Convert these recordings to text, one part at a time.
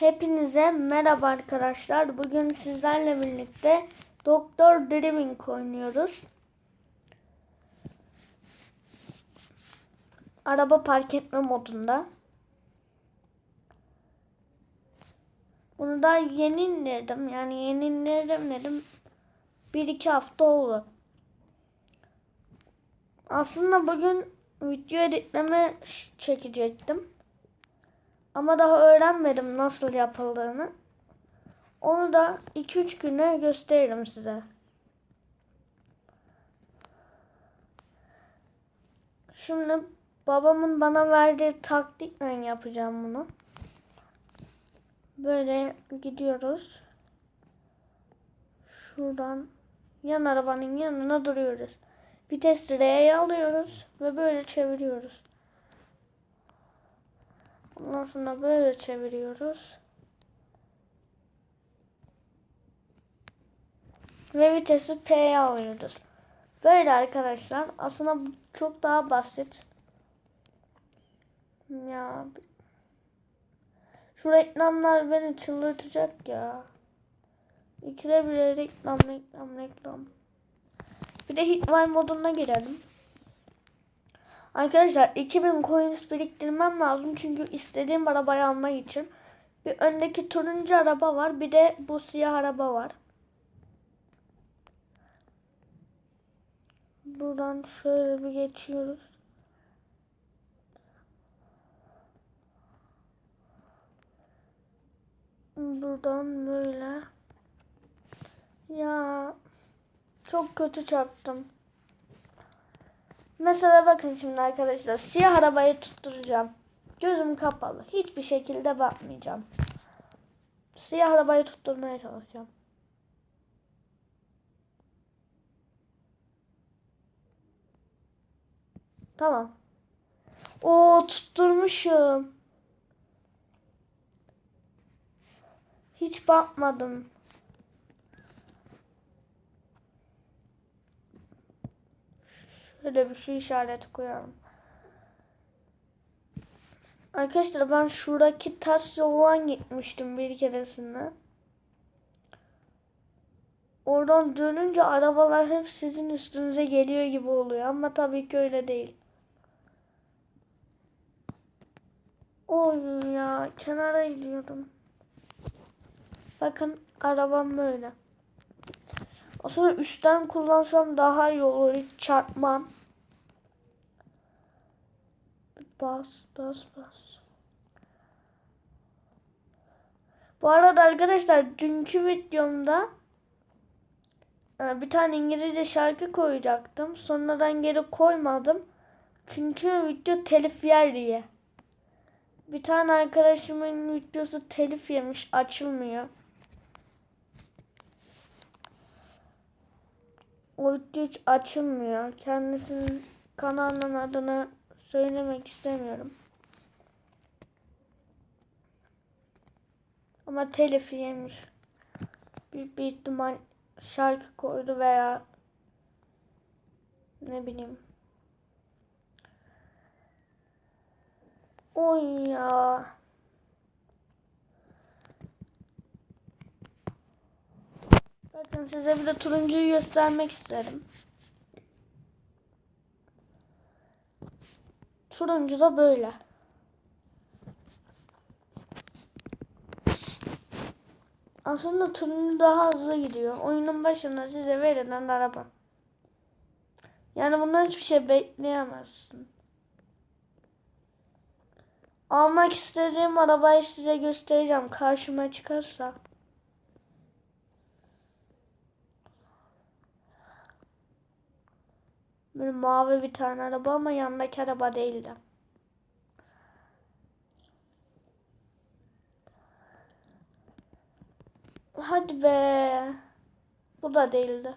Hepinize merhaba arkadaşlar. Bugün sizlerle birlikte Doktor Dreaming oynuyoruz. Araba park etme modunda. Bunu da yeni indirdim. Yani yeni indirdim dedim. Bir iki hafta oldu. Aslında bugün video editleme çekecektim. Ama daha öğrenmedim nasıl yapıldığını. Onu da 2-3 güne gösteririm size. Şimdi babamın bana verdiği taktikle yapacağım bunu. Böyle gidiyoruz. Şuradan yan arabanın yanına duruyoruz. Vites R'ye alıyoruz ve böyle çeviriyoruz. Ondan sonra böyle çeviriyoruz. Ve vitesi P'ye alıyoruz. Böyle arkadaşlar. Aslında çok daha basit. Ya şu reklamlar beni çıldırtacak ya. İkide bir reklam reklam reklam. Bir de hitman moduna girelim. Arkadaşlar 2000 coins biriktirmem lazım çünkü istediğim arabayı almak için. Bir öndeki turuncu araba var bir de bu siyah araba var. Buradan şöyle bir geçiyoruz. Buradan böyle. Ya çok kötü çarptım. Mesela bakın şimdi arkadaşlar siyah arabayı tutturacağım. Gözüm kapalı. Hiçbir şekilde bakmayacağım. Siyah arabayı tutturmaya çalışacağım. Tamam. O tutturmuşum. Hiç bakmadım. Şöyle bir şey işareti koyalım. Arkadaşlar ben şuradaki ters yoldan gitmiştim bir keresinde. Oradan dönünce arabalar hep sizin üstünüze geliyor gibi oluyor ama tabii ki öyle değil. Oy ya kenara gidiyordum. Bakın arabam böyle. Aslında üstten kullansam daha iyi olur. Hiç çarpmam. Bas bas bas. Bu arada arkadaşlar dünkü videomda e, bir tane İngilizce şarkı koyacaktım. Sonradan geri koymadım. Çünkü video telif yer diye. Bir tane arkadaşımın videosu telif yemiş açılmıyor. Hiç açılmıyor. Kendisinin kanalının adını söylemek istemiyorum. Ama telif yemiş. Büyük bir ihtimal şarkı koydu veya ne bileyim. Oy ya. Bakın size bir de turuncuyu göstermek isterim. Turuncu da böyle. Aslında turuncu daha hızlı gidiyor. Oyunun başında size verilen araba. Yani bundan hiçbir şey bekleyemezsin. Almak istediğim arabayı size göstereceğim. Karşıma çıkarsa. Böyle mavi bir tane araba ama yanındaki araba değildi. Hadi be. Bu da değildi.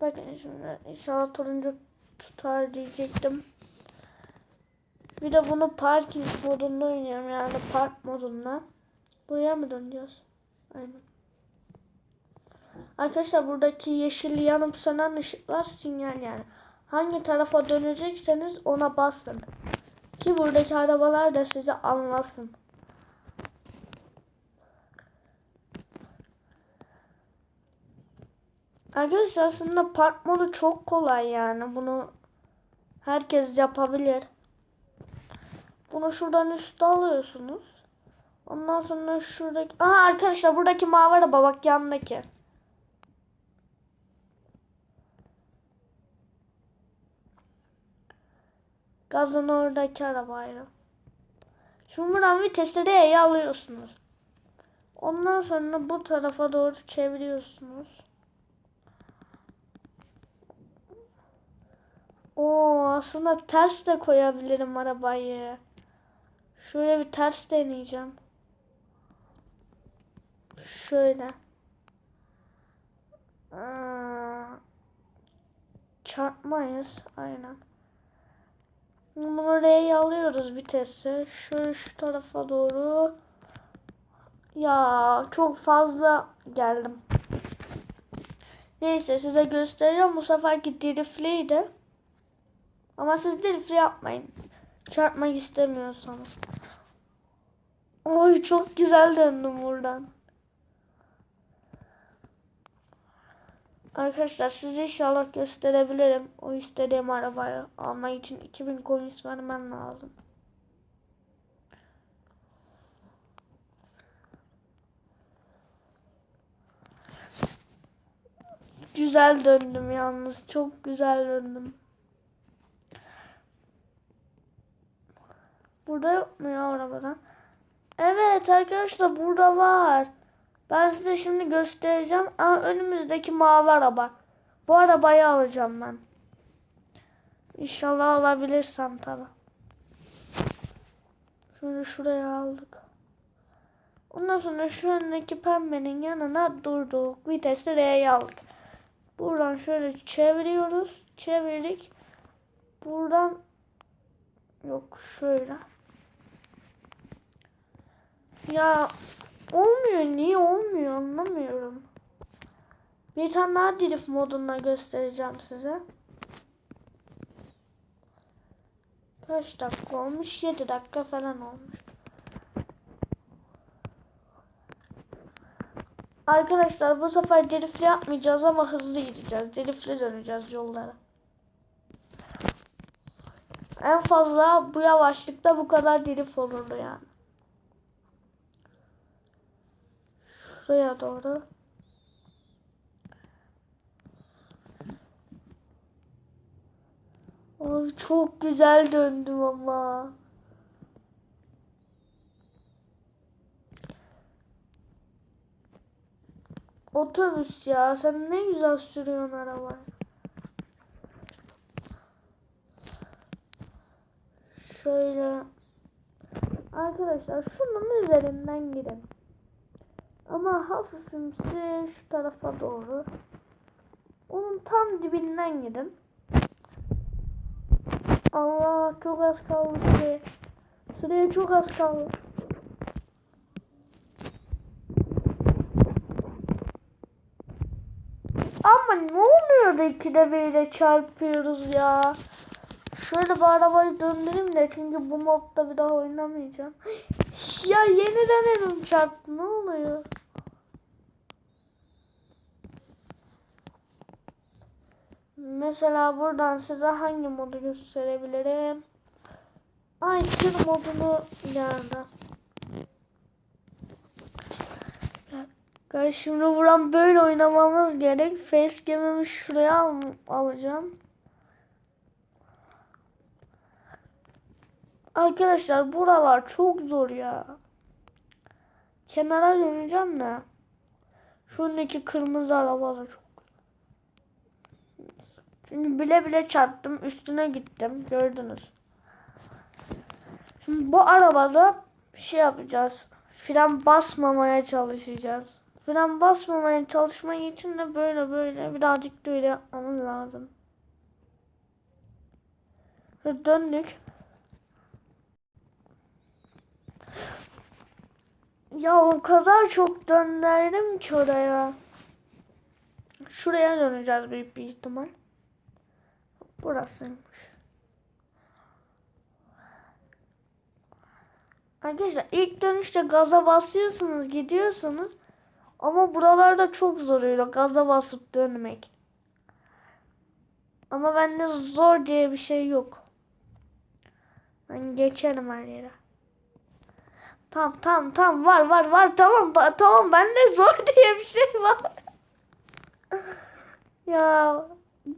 Bakın şimdi inşallah turuncu tutar diyecektim. Bir de bunu parking modunda oynuyorum yani park modunda. Buraya mı döneceğiz? Aynen. Arkadaşlar buradaki yeşil yanıp sönen ışıklar sinyal yani. Hangi tarafa dönecekseniz ona basın. Ki buradaki arabalar da size anlasın. Arkadaşlar aslında park modu çok kolay yani. Bunu herkes yapabilir. Bunu şuradan üstte alıyorsunuz. Ondan sonra şuradaki... Aha arkadaşlar buradaki mavi araba bak yandaki. Gazın oradaki arabayla. Şimdi buradan vitesi R'ye alıyorsunuz. Ondan sonra bu tarafa doğru çeviriyorsunuz. Oo aslında ters de koyabilirim arabayı. Şöyle bir ters deneyeceğim. Şöyle. Çarpmayız. Aynen. R'ye alıyoruz vitesi. Şöyle şu tarafa doğru. Ya çok fazla geldim. Neyse size göstereceğim. Bu seferki driftliydi. Ama siz drift yapmayın. Çarpmak istemiyorsanız. Oy çok güzel döndüm buradan. Arkadaşlar size inşallah gösterebilirim. O istediğim arabayı almak için 2000 coins vermem lazım. Güzel döndüm yalnız. Çok güzel döndüm. Burada yok mu ya arabadan? Evet arkadaşlar burada var. Ben size şimdi göstereceğim. Aa, önümüzdeki mavi araba. Bu arabayı alacağım ben. İnşallah alabilirsem tabi. Şunu şuraya aldık. Ondan sonra şu öndeki pembenin yanına durduk. Vitesi R'ye aldık. Buradan şöyle çeviriyoruz. Çevirdik. Buradan yok şöyle. Ya olmuyor. Niye olmuyor anlamıyorum. Bir tane daha drift modunda göstereceğim size. Kaç dakika olmuş? 7 dakika falan olmuş. Arkadaşlar bu sefer drift yapmayacağız ama hızlı gideceğiz. Drift'le döneceğiz yollara. En fazla bu yavaşlıkta bu kadar drift olurdu yani. Şuraya doğru. Ay çok güzel döndüm ama. Otobüs ya sen ne güzel sürüyorsun arabayı. Şöyle. Arkadaşlar şunun üzerinden girin. Ama hafifimsi şu tarafa doğru. Onun tam dibinden gidin. Allah çok az kaldı süre. Süreye çok az kaldı. Ama ne oluyor da ikide böyle çarpıyoruz ya. Şöyle bir arabayı döndüreyim de çünkü bu modda bir daha oynamayacağım. ya yeniden elim çarptı ne oluyor? Mesela buradan size hangi modu gösterebilirim? Ay tır modunu ileride. Arkadaşlar şimdi buradan böyle oynamamız gerek. Facecam'imi şuraya al alacağım. Arkadaşlar buralar çok zor ya. Kenara döneceğim de. Şuradaki kırmızı araba da çok. Çünkü bile bile çarptım. Üstüne gittim. Gördünüz. Şimdi bu arabada şey yapacağız. Fren basmamaya çalışacağız. Fren basmamaya çalışmak için de böyle böyle birazcık da öyle yapmamız lazım. Ve döndük. Ya o kadar çok döndürdüm ki oraya. Şuraya döneceğiz büyük bir ihtimal. Burasıymış. Arkadaşlar ilk dönüşte gaza basıyorsunuz gidiyorsunuz. Ama buralarda çok zor öyle gaza basıp dönmek. Ama bende zor diye bir şey yok. Ben geçerim her yere. Tamam tamam tamam var var var tamam tamam bende zor diye bir şey var. Ya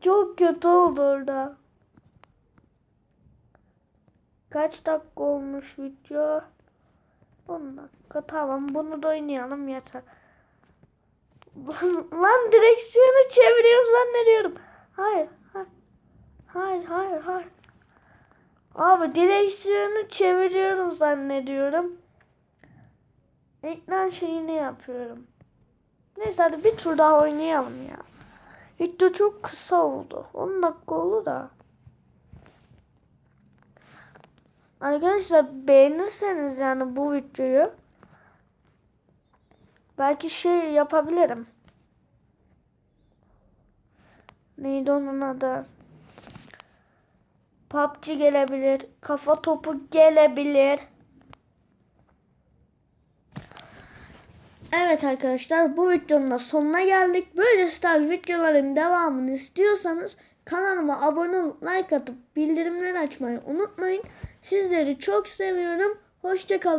çok kötü oldu orada. Kaç dakika olmuş video? 10 dakika tamam bunu da oynayalım yeter. Lan direksiyonu çeviriyorum zannediyorum. Hayır, hayır. Hayır, hayır. Abi direksiyonu çeviriyorum zannediyorum. Ekran şeyini yapıyorum. Neyse hadi bir tur daha oynayalım ya. Video çok kısa oldu. 10 dakika oldu da. Arkadaşlar beğenirseniz yani bu videoyu belki şey yapabilirim. Neydi onun adı? PUBG gelebilir. Kafa topu gelebilir. Evet arkadaşlar bu videonun da sonuna geldik. Böyle tarz videoların devamını istiyorsanız kanalıma abone olup like atıp bildirimleri açmayı unutmayın. Sizleri çok seviyorum. Hoşçakalın.